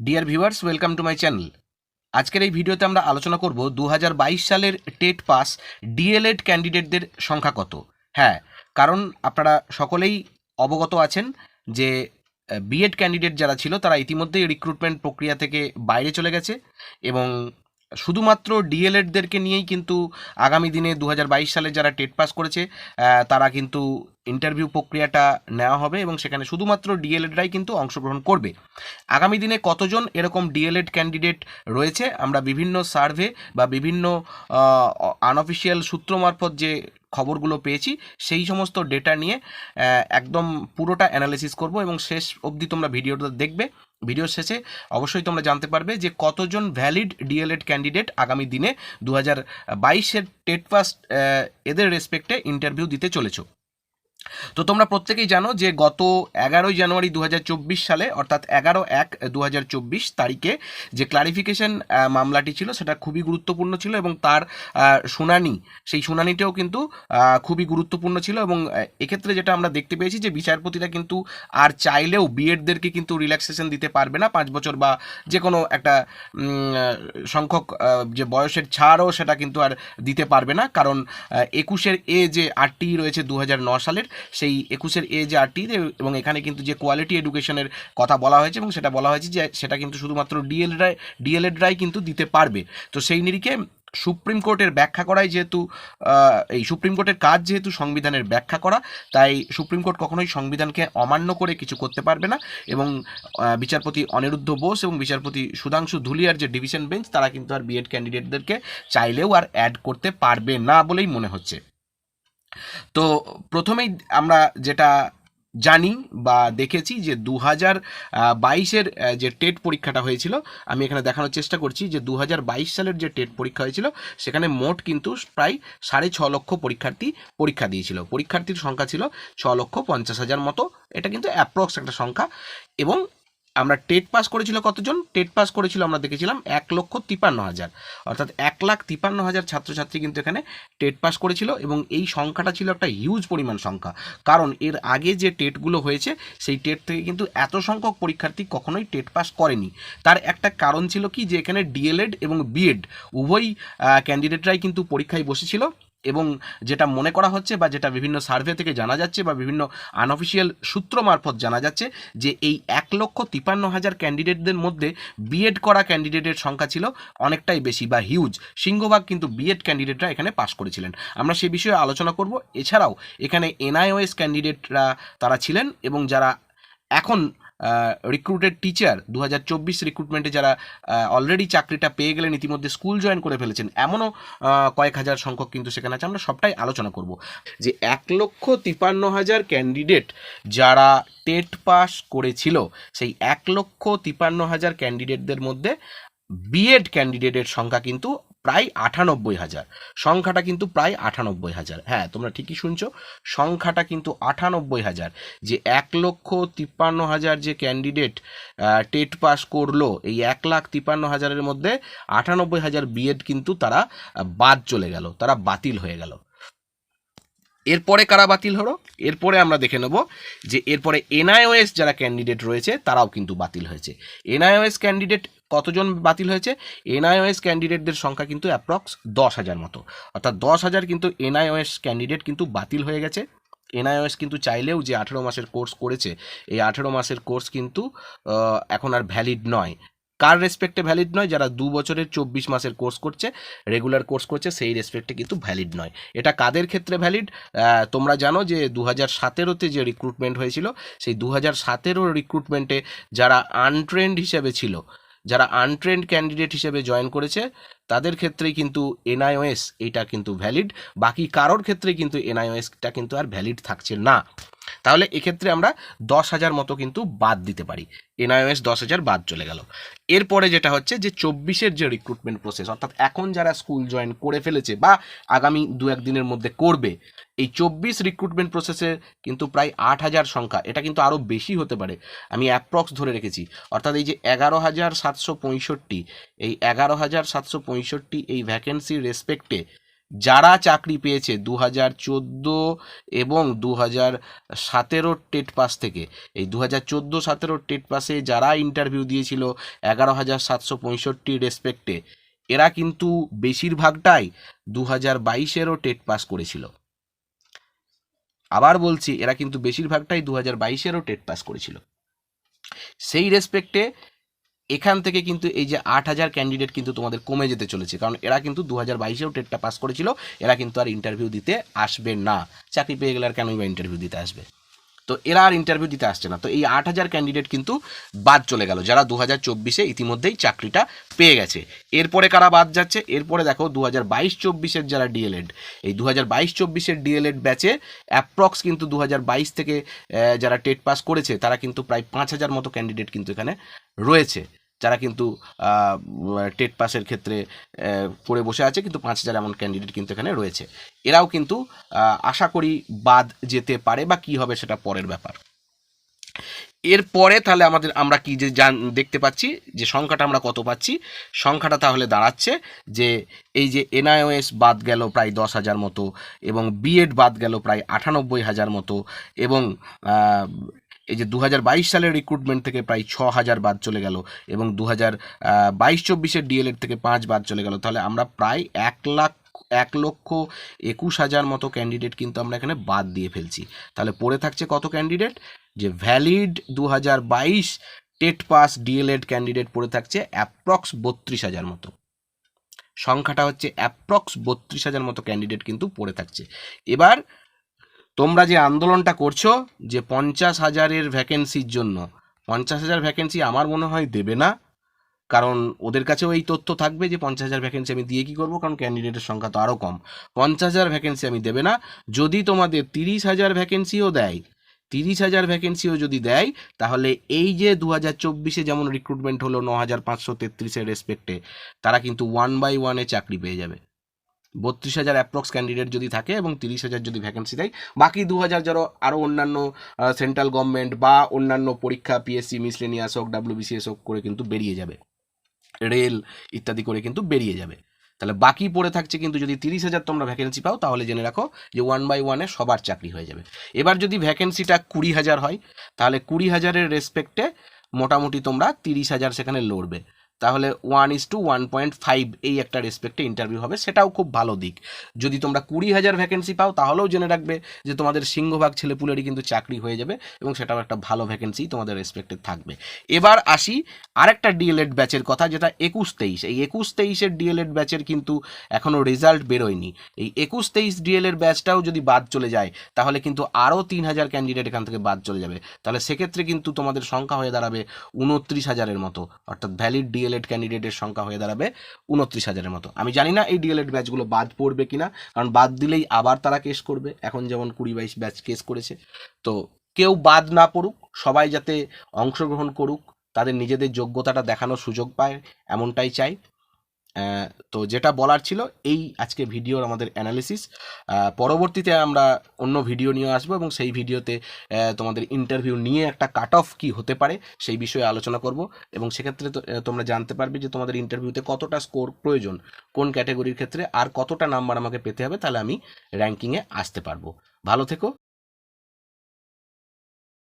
Dear viewers welcome to my channel আজকের এই ভিডিওতে আমরা আলোচনা করব দু হাজার বাইশ সালের টেট পাস ডিএলএড ক্যান্ডিডেটদের সংখ্যা কত? হ্যাঁ কারণ আপনারা সকলেই অবগত আছেন যে বিএড ক্যান্ডিডেট যারা ছিল তারা ইতিমধ্যেই রিক্রুটমেন্ট প্রক্রিয়া থেকে বাইরে চলে গেছে এবং শুধুমাত্র ডিএলএডদেরকে নিয়েই কিন্তু আগামী দিনে দু হাজার বাইশ সালে যারা টেট পাস করেছে তারা কিন্তু ইন্টারভিউ প্রক্রিয়াটা নেওয়া হবে এবং সেখানে শুধুমাত্র ডিএলএডরাই কিন্তু অংশগ্রহণ করবে। আগামী দিনে কতজন এরকম ডিএলএড ক্যান্ডিডেট রয়েছে, আমরা বিভিন্ন সার্ভে বা বিভিন্ন আনঅফিসিয়াল সূত্র মারফত যে খবরগুলো পেয়েছি, সেই সমস্ত ডেটা নিয়ে একদম পুরোটা অ্যানালিসিস করব এবং শেষ অবধি তোমরা ভিডিওটা দেখবে। ভিডিওর শেষে অবশ্যই তোমরা জানতে পারবে যে কতজন ভ্যালিড ডিএলএড ক্যান্ডিডেট আগামী দিনে দু হাজার বাইশের টেট পাস এদের রেসপেক্টে ইন্টারভিউ দিতে চলেছো। তো তোমরা প্রত্যেকেই জানো যে গত এগারোই জানুয়ারি দু হাজার চব্বিশ সালে, অর্থাৎ এগারো এক দু তারিখে যে ক্লারিফিকেশন মামলাটি ছিল, সেটা খুবই গুরুত্বপূর্ণ ছিল এবং তার শুনানি, সেই শুনানিটাও কিন্তু খুবই গুরুত্বপূর্ণ ছিল এবং এক্ষেত্রে যেটা আমরা দেখতে পেয়েছি যে বিচারপতিরা কিন্তু আর চাইলেও বিএডদেরকে কিন্তু রিল্যাক্সেশন দিতে পারবে না। পাঁচ বছর বা যে কোনো একটা সংখ্যক যে বয়সের ছাড়ও সেটা কিন্তু আর দিতে পারবে না। কারণ একুশের এ যে আরটি রয়েছে দু সালের সেই একুশের এ যে এবং এখানে কিন্তু যে কোয়ালিটি এডুকেশনের কথা বলা হয়েছে এবং সেটা বলা হয়েছে যে সেটা কিন্তু শুধুমাত্র ডিএলএডরাই ডিএলএডরাই কিন্তু দিতে পারবে। তো সেই নিরিখে সুপ্রিম কোর্টের ব্যাখ্যা করাই যেহেতু এই সুপ্রিম কোর্টের কাজ যেহেতু সংবিধানের ব্যাখ্যা করা, তাই সুপ্রিম কোর্ট কখনোই সংবিধানকে অমান্য করে কিছু করতে পারবে না এবং বিচারপতি অনিরুদ্ধ বোস এবং বিচারপতি সুধাংশু ধুলিয়ার যে ডিভিশন বেঞ্চ তারা কিন্তু আর বিএড ক্যান্ডিডেটদেরকে চাইলেও আর অ্যাড করতে পারবে না বলেই মনে হচ্ছে। তো প্রথমেই আমরা যেটা জানি বা দেখেছি যে দু হাজার বাইশের যে টেট পরীক্ষাটা হয়েছিল, আমি এখানে দেখানোর চেষ্টা করছি যে দু হাজার বাইশ সালের যে টেট পরীক্ষা হয়েছিল, সেখানে মোট কিন্তু প্রায় সাড়ে ছ লক্ষ পরীক্ষার্থী পরীক্ষা দিয়েছিল। পরীক্ষার্থীর সংখ্যা ছিল ছ লক্ষ পঞ্চাশ হাজার মতো। এটা কিন্তু অ্যাপ্রক্স একটা সংখ্যা। এবং আমরা টেট পাস করেছিল কতজন? টেট পাস করেছিল আমরা দেখেছিলাম এক লক্ষ তিপান্ন হাজার। অর্থাৎ এক লাখ তিপান্ন হাজার ছাত্রছাত্রী কিন্তু এখানে টেট পাস করেছিল এবং এই সংখ্যাটা ছিল একটা হিউজ পরিমাণ সংখ্যা। কারণ এর আগে যে টেটগুলো হয়েছে, সেই টেট থেকে কিন্তু এত সংখ্যক পরীক্ষার্থী কখনোই টেট পাস করেনি। তার একটা কারণ ছিল কি? যে এখানে ডিএলএড এবং বিএড উভয় ক্যান্ডিডেটরাই কিন্তু পরীক্ষায় বসেছিল। এবং যেটা মনে করা হচ্ছে বা যেটা বিভিন্ন সার্ভে থেকে জানা যাচ্ছে বা বিভিন্ন আনঅফিসিয়াল সূত্র মারফত জানা যাচ্ছে যে এই এক লক্ষ তিপান্ন হাজার ক্যান্ডিডেটদের মধ্যে বিএড করা ক্যান্ডিডেটের সংখ্যা ছিল অনেকটাই বেশি বা হিউজ সিংহভাগ কিন্তু বিএড ক্যান্ডিডেটরা এখানে পাশ করেছিলেন। আমরা সে বিষয়ে আলোচনা করব। এছাড়াও এখানে এনআইওএস ক্যান্ডিডেটরা তারা ছিলেন এবং যারা এখন রিক্রুটেড টিচার দু হাজার চব্বিশ রিক্রুটমেন্টে যারা অলরেডি চাকরিটা পেয়ে গেলেন, ইতিমধ্যে স্কুল জয়েন করে ফেলেছেন, এমনও কয়েক হাজার সংখ্যক কিন্তু সেখানে আছে। আমরা সবটাই আলোচনা করব। যে এক লক্ষ তিপান্ন হাজার ক্যান্ডিডেট যারা টেট পাস করেছিল, সেই এক লক্ষ তিপান্ন হাজার ক্যান্ডিডেটদের মধ্যে বিএড ক্যান্ডিডেটের সংখ্যা কিন্তু প্রায় আটানব্বই হাজার। সংখ্যাটা কিন্তু প্রায় আটানব্বই হাজার। হ্যাঁ তোমরা ঠিকই শুনছো। সংখ্যাটা কিন্তু আটানব্বই হাজার। যে এক লক্ষ তিপ্পান্ন হাজার যে ক্যান্ডিডেট টেট পাস করল, এই এক লাখ তিপ্পান্ন হাজারের মধ্যে আটানব্বই হাজার বিএড কিন্তু তারা বাদ চলে গেল। তারা বাতিল হয়ে গেল। এরপরে কারা বাতিল হলো? এরপরে আমরা দেখে নেব যে এরপরে এনআইওএস যারা ক্যান্ডিডেট রয়েছে, তারাও কিন্তু বাতিল হয়েছে। এনআইওএস ক্যান্ডিডেট কতজন বাতিল হয়েছে? এনআইওএস ক্যান্ডিডেটদের সংখ্যা কিন্তু অ্যাপ্রক্স দশ হাজার মতো। অর্থাৎ দশ হাজার কিন্তু এনআইওএস ক্যান্ডিডেট কিন্তু বাতিল হয়ে গেছে। এনআইওএস কিন্তু চাইলেও যে আঠেরো মাসের কোর্স করেছে, এই আঠেরো মাসের কোর্স কিন্তু এখন আর ভ্যালিড নয়। কার রেসপেক্টে ভ্যালিড নয়? যারা দু বছরের চব্বিশ মাসের কোর্স করছে, রেগুলার কোর্স করছে, সেই রেসপেক্টে কিন্তু ভ্যালিড নয়। এটা কাদের ক্ষেত্রে ভ্যালিড? তোমরা জানো যে দু হাজার সতেরোতে যে রিক্রুটমেন্ট হয়েছিল, সেই দু হাজার সতেরো রিক্রুটমেন্টে যারা আনট্রেন্ড হিসেবে ছিল যারা আনট্রেন্ড ক্যান্ডিডেট হিসেবে জয়েন করেছে, তাদের ক্ষেত্রেই কিন্তু এনআইওএস এটা কিন্তু ভ্যালিড বাকি কারোর ক্ষেত্রে কিন্তু এনআইওএসটা কিন্তু আর ভ্যালিড থাকছে না। তাহলে এক্ষেত্রে আমরা দশ হাজার মতো কিন্তু বাদ দিতে পারি। এনআইওএস দশ হাজার বাদ চলে গেল। এরপরে যেটা হচ্ছে যে চব্বিশের যে রিক্রুটমেন্ট প্রসেস অর্থাৎ এখন যারা স্কুল জয়েন করে ফেলেছে বা আগামী দু একদিনের মধ্যে করবে, এই চব্বিশ রিক্রুটমেন্ট প্রসেসে কিন্তু প্রায় আট হাজার সংখ্যা, এটা কিন্তু আরও বেশি হতে পারে। আমি অ্যাপ্রক্স ধরে রেখেছি, অর্থাৎ এই যে এগারো হাজার সাতশো পঁয়ষট্টি, এই এগারো হাজার সাতশো পঁয়ষট্টি এই ভ্যাকেন্সির রেসপেক্টে যারা চাকরি পেয়েছে দু হাজার চোদ্দ এবং দু হাজার সতেরোর টেট পাস থেকে, এই দু হাজার চোদ্দ সতেরোর টেট পাসে যারা ইন্টারভিউ দিয়েছিল এগারো হাজার সাতশো পঁয়ষট্টি রেসপেক্টে এরা কিন্তু বেশিরভাগটাই দু হাজার বাইশেরও টেট পাস করেছিল। আবার বলছি, এরা কিন্তু বেশিরভাগটাই দু হাজার বাইশেরও টেট পাস করেছিল। সেই রেসপেক্টে এখান থেকে কিন্তু এই যে আট হাজার ক্যান্ডিডেট কিন্তু তোমাদের কমে যেতে চলেছে। কারণ এরা কিন্তু দু হাজার বাইশেও টেটটা পাস করেছিল, এরা কিন্তু আর ইন্টারভিউ দিতে আসবে না। চাকরি পেয়ে গেলে আর কেনই বা ইন্টারভিউ দিতে আসবে? তো এরা আর ইন্টারভিউ দিতে আসছে না। তো এই আট হাজার ক্যান্ডিডেট কিন্তু বাদ চলে গেল, যারা দু হাজার চব্বিশে ইতিমধ্যেই চাকরিটা পেয়ে গেছে। এরপরে কারা বাদ যাচ্ছে? এরপরে দেখো দু হাজার বাইশ চব্বিশের যারা ডিএলএড এই দু হাজার বাইশ চব্বিশের ডিএলএড ব্যাচে অ্যাপ্রক্স কিন্তু দু হাজার বাইশ থেকে যারা টেট পাস করেছে, তারা কিন্তু প্রায় পাঁচ হাজার মতো ক্যান্ডিডেট কিন্তু এখানে রয়েছে। যারা কিন্তু টেট পাসের ক্ষেত্রে পড়ে বসে আছে, কিন্তু পাঁচ হাজার এমন ক্যান্ডিডেট কিন্তু এখানে রয়েছে। এরাও কিন্তু আশা করি বাদ যেতে পারে বা কি হবে সেটা পরের ব্যাপার। এরপরে তাহলে আমাদের, আমরা কি যে জান, দেখতে পাচ্ছি যে সংখ্যাটা আমরা কত পাচ্ছি, সংখ্যাটা তাহলে দাঁড়াচ্ছে যে এই যে এনআইওএস বাদ গেল প্রায় দশ হাজার মতো এবং বিএড বাদ গেল প্রায় আটানব্বই হাজার মতো এবং এই যে দু হাজার বাইশ সালের রিক্রুটমেন্ট থেকে প্রায় ছ হাজার বাদ চলে গেল এবং দু হাজার বাইশ চব্বিশের ডিএলএড থেকে পাঁচ বাদ চলে গেল। তাহলে আমরা প্রায় এক লাখ, এক লক্ষ একুশ হাজার মতো ক্যান্ডিডেট কিন্তু আমরা এখানে বাদ দিয়ে ফেলছি। তাহলে পড়ে থাকছে কত ক্যান্ডিডেট যে ভ্যালিড দু হাজার বাইশ টেট পাস ডিএলএড ক্যান্ডিডেট পড়ে থাকছে অ্যাপ্রক্স বত্রিশ হাজার মতো। সংখ্যাটা হচ্ছে অ্যাপ্রক্স বত্রিশ হাজার মতো ক্যান্ডিডেট কিন্তু পড়ে থাকছে। এবার তোমরা যে আন্দোলনটা করছ যে পঞ্চাশ হাজারের ভ্যাকেন্সির জন্য, পঞ্চাশ হাজার ভ্যাকেন্সি আমার মনে হয় দেবে না। কারণ ওদের কাছেও এই তথ্য থাকবে যে পঞ্চাশ হাজার ভ্যাকেন্সি আমি দিয়ে কী করব? কারণ ক্যান্ডিডেটের সংখ্যা তো আরও কম। পঞ্চাশ হাজার ভ্যাকেন্সি আমি দেবে না। যদি তোমাদের তিরিশ হাজার ভ্যাকেন্সিও দেয়, তিরিশ হাজার ভ্যাকেন্সিও যদি দেয়, তাহলে এই যে দু হাজার চব্বিশে যেমন রিক্রুটমেন্ট হলো ন হাজার পাঁচশো তেত্রিশের রেসপেক্টে তারা কিন্তু ওয়ান বাই ওয়ানে চাকরি পেয়ে যাবে। বত্রিশ হাজার অ্যাপ্রক্স ক্যান্ডিডেট যদি থাকে এবং তিরিশ হাজার যদি ভ্যাকেন্সি দেয়। বাকি দু হাজার যারা আরও অন্যান্য সেন্ট্রাল গভর্নমেন্ট বা অন্যান্য পরীক্ষা পিএসসি মিসলেনিয়াস হোক ডাব্লিউবিসিএস হোক করে কিন্তু বেরিয়ে যাবে। রেল ইত্যাদি করে কিন্তু বেরিয়ে যাবে। তাহলে বাকি পড়ে থাকছে কিন্তু যদি তিরিশ হাজার তোমরা ভ্যাকেন্সি পাও, তাহলে জেনে রাখো যে ওয়ান বাই ওয়ানে সবার চাকরি হয়ে যাবে। এবার যদি ভ্যাকেন্সিটা কুড়ি হাজার হয়, তাহলে কুড়ি হাজারের রেসপেক্টে মোটামুটি তোমরা তিরিশ হাজার সেখানে লড়বে। তাহলে one is two one point five এই একটা রেসপেক্টে ইন্টারভিউ হবে, সেটাও খুব ভালো দিক। যদি তোমরা কুড়ি হাজার ভ্যাকেন্সি পাও, তাহলেও জেনে রাখবে যে তোমাদের সিংহভাগ ছেলেপুলেরই কিন্তু চাকরি হয়ে যাবে এবং সেটাও একটা ভালো ভ্যাকেন্সি তোমাদের রেসপেক্টে থাকবে। এবার আসি আরেকটা ডিএলএড ব্যাচের কথা, যেটা একুশ তেইশ। এই একুশ তেইশের ডিএলএড ব্যাচের কিন্তু এখনও রেজাল্ট বেরোয়নি। এই একুশ তেইশ ডিএলএড ব্যাচটাও যদি বাদ চলে যায়, তাহলে কিন্তু আরও তিন হাজার ক্যান্ডিডেট এখান থেকে বাদ চলে যাবে। তাহলে সেক্ষেত্রে কিন্তু তোমাদের সংখ্যা হয়ে দাঁড়াবে উনত্রিশ হাজারের মতো। অর্থাৎ ভ্যালিড ডিএলএড ক্যান্ডিডেটের সংখ্যা হয়ে দাঁড়াবে উনত্রিশ হাজারের মতো। আমি জানি না এই ডিএলএড ব্যাচগুলো বাদ পড়বে কিনা, কারণ বাদ দিলেই আবার তারা কেস করবে। এখন যেমন কুড়ি বাইশ ব্যাচ কেস করেছে। তো কেউ বাদ না পড়ুক, সবাই যাতে অংশগ্রহণ করুক, তাদের নিজেদের যোগ্যতাটা দেখানোর সুযোগ পায়, এমনটাই চাই। তো যেটা বলার ছিল, এই আজকে ভিডিওর আমাদের অ্যানালিসিস পরবর্তীতে আমরা অন্য ভিডিও নিয়ে আসব এবং সেই ভিডিওতে তোমাদের ইন্টারভিউ নিয়ে একটা কাট অফ কী হতে পারে সেই বিষয়ে আলোচনা করব। এবং সেক্ষেত্রে তোমরা জানতে পারবে যে তোমাদের ইন্টারভিউতে কতটা স্কোর প্রয়োজন, কোন ক্যাটাগরির ক্ষেত্রে, আর কতটা নাম্বার আমাকে পেতে হবে, তাহলে আমি র্যাঙ্কিংয়ে আসতে পারব। ভালো থেকো।